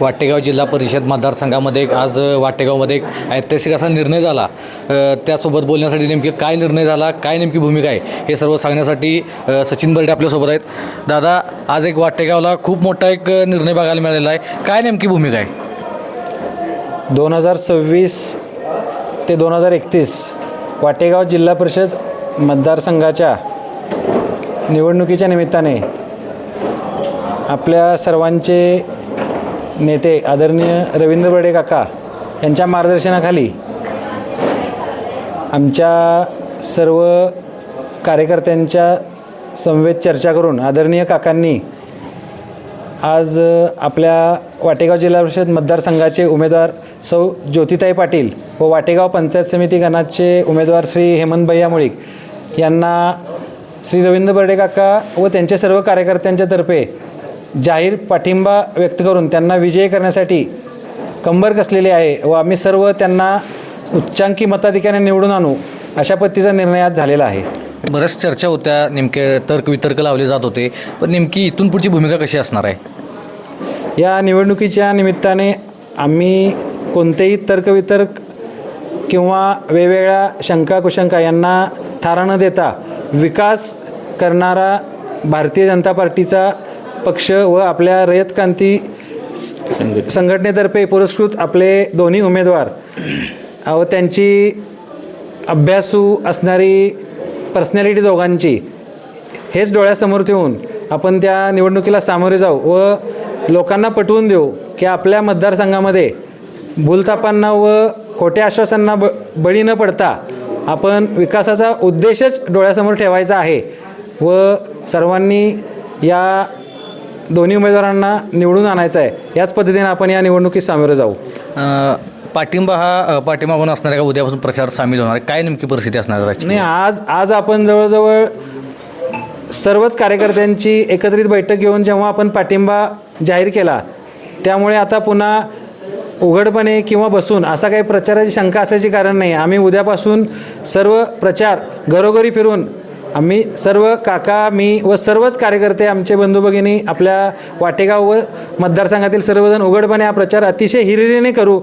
वाटेगाव जिल्हा परिषद मतदारसंघामध्ये आज वाटेगावमध्ये एक ऐतिहासिक असा निर्णय झाला. त्यासोबत बोलण्यासाठी नेमकी काय निर्णय झाला काय नेमकी भूमिका आहे हे सर्व सांगण्यासाठी सचिन बर्डे आपल्यासोबत आहेत. दादा आज एक वाटेगावला खूप मोठा एक निर्णय बघायला मिळालेला आहे. काय नेमकी भूमिका आहे? दोन हजार सव्वीस ते दोन हजार एकतीस वाटेगाव जिल्हा परिषद मतदारसंघाच्या निवडणुकीच्या निमित्ताने आपल्या सर्वांचे नेते आदरणीय रवींद्र बडे काका यांच्या मार्गदर्शनाखाली आमच्या सर्व कार्यकर्त्यांच्या समवेत चर्चा करून आदरणीय काकांनी आज आपल्या वाटेगाव जिल्हा परिषद मतदारसंघाचे उमेदवार सौ ज्योतिताई पाटील व वाटेगाव पंचायत समिती गणाचे उमेदवार श्री हेमंत भैया मुळीक यांना श्री रवींद्र बर्डे काका व त्यांच्या सर्व कार्यकर्त्यांच्या तर्फे जाहीर पाठिंबा व्यक्त करून त्यांना विजयी करण्यासाठी कंबर कसलेली आहे व आम्ही सर्व त्यांना उच्चांकी मताधिकाऱ्याने निवडून आणू अशा पद्धतीचा निर्णय आज झालेला आहे. बऱ्याच चर्चा होत्या नेमके तर्क वितर्क लावले जात होते पण नेमकी इथून पुढची भूमिका कशी असणार आहे? या निवडणुकीच्या निमित्ताने आम्ही कोणतेही तर्कवितर्क किंवा वेगवेगळ्या शंका कुशंका यांना थारा न देता विकास करणारा भारतीय जनता पार्टीचा पक्ष व आपल्या रयत क्रांती संघटनेतर्फे पुरस्कृत आपले दोन्ही उमेदवार. व त्यांची अभ्यासू असणारी पर्सनॅलिटी दोघांची हेच डोळ्यासमोर ठेवून आपण त्या निवडणुकीला सामोरे जाऊ व लोकांना पटवून देऊ की आपल्या मतदारसंघामध्ये भूलतापांना व खोट्या आश्वासांना ब बळी न पडता आपण विकासाचा उद्देशच डोळ्यासमोर ठेवायचा आहे व सर्वांनी या दोन्ही उमेदवारांना निवडून आणायचं आहे. याच पद्धतीने आपण या निवडणुकीत सामोरे जाऊ. पाठिंबा हा अ, पाठीमागून असणार आहे का उद्यापासून प्रचार सामील होणार. आहे काय नेमकी परिस्थिती असणार आहे? नाही आज आज आपण जवळजवळ सर्वच कार्यकर्त्यांची एकत्रित बैठक घेऊन जेव्हा आपण पाठिंबा जाहीर केला त्यामुळे आता पुन्हा उघडपणे किंवा बसून असा काही प्रचाराची शंका असायची कारण नाही. आम्ही उद्यापासून सर्व प्रचार घरोघरी फिरून आम्ही सर्व काका मी व सर्वच कार्यकर्ते आमचे बंधू भगिनी आपल्या वाटेगाव व मतदारसंघातील सर्वजण उघडपणे हा प्रचार अतिशय हिरिरीने करू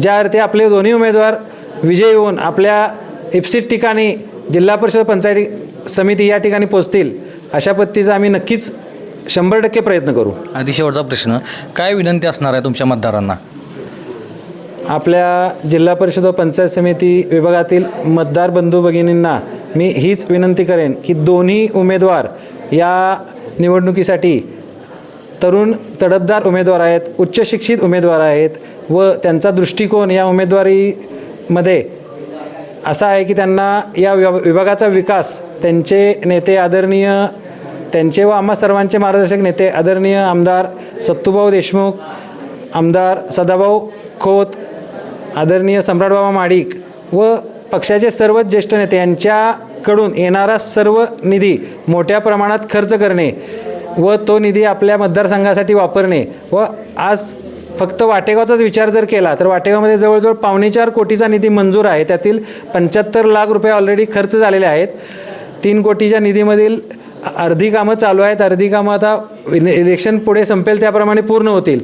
ज्या अर्थी आपले दोन्ही उमेदवार विजयी होऊन आपल्या इप्सित ठिकाणी जिल्हा परिषद पंचायती समिती या ठिकाणी पोचतील अशा पद्धतीचा आम्ही नक्कीच शंभर टक्के प्रयत्न करू. आधी शेवटचा प्रश्न काय विनंती असणार आहे तुमच्या मतदारांना? आपल्या जिल्हा परिषद व पंचायत समिती विभागातील मतदार बंधू भगिनींना मी हीच विनंती करेन की दोन्ही उमेदवार या निवडणुकीसाठी तरुण तडफदार उमेदवार आहेत उच्च शिक्षित उमेदवार आहेत व त्यांचा दृष्टिकोन या उमेदवारीमध्ये असा आहे की त्यांना या विभागाचा विकास त्यांचे नेते आदरणीय त्यांचे व आम्हा सर्वांचे मार्गदर्शक नेते आदरणीय आमदार सत्तूभाऊ देशमुख आमदार सदाभाऊ खोत आदरणीय सम्राटबाबा माडिक व पक्षाचे सर्वच ज्येष्ठ नेते यांच्याकडून येणारा सर्व निधी मोठ्या प्रमाणात खर्च करणे व तो निधी आपल्या मतदारसंघासाठी वापरणे व आज फक्त वाटेगावचाच विचार जर केला तर वाटेगावमध्ये जवळजवळ पावणेचार कोटीचा निधी मंजूर आहे. त्यातील पंच्याहत्तर लाख रुपये ऑलरेडी खर्च झालेले आहेत. तीन कोटीच्या निधीमधील अर्धी कामं चालू आहेत. अर्धी कामं आता इलेक्शन पुढे संपेल त्याप्रमाणे पूर्ण होतील.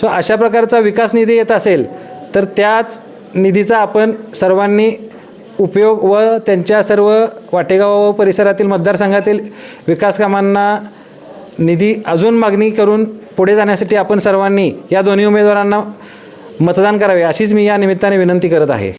सो अशा प्रकारचा विकास निधी येत असेल तर त्याच निधीचा आपण सर्वांनी उपयोग व त्यांच्या सर्व वाटेगाव व परिसरातील मतदारसंघातील विकासकामांना निधी अजून मागणी करून पुढे जाण्यासाठी आपण सर्वांनी या दोन्ही उमेदवारांना मतदान करावे अशीच मी या निमित्ताने विनंती करत आहे.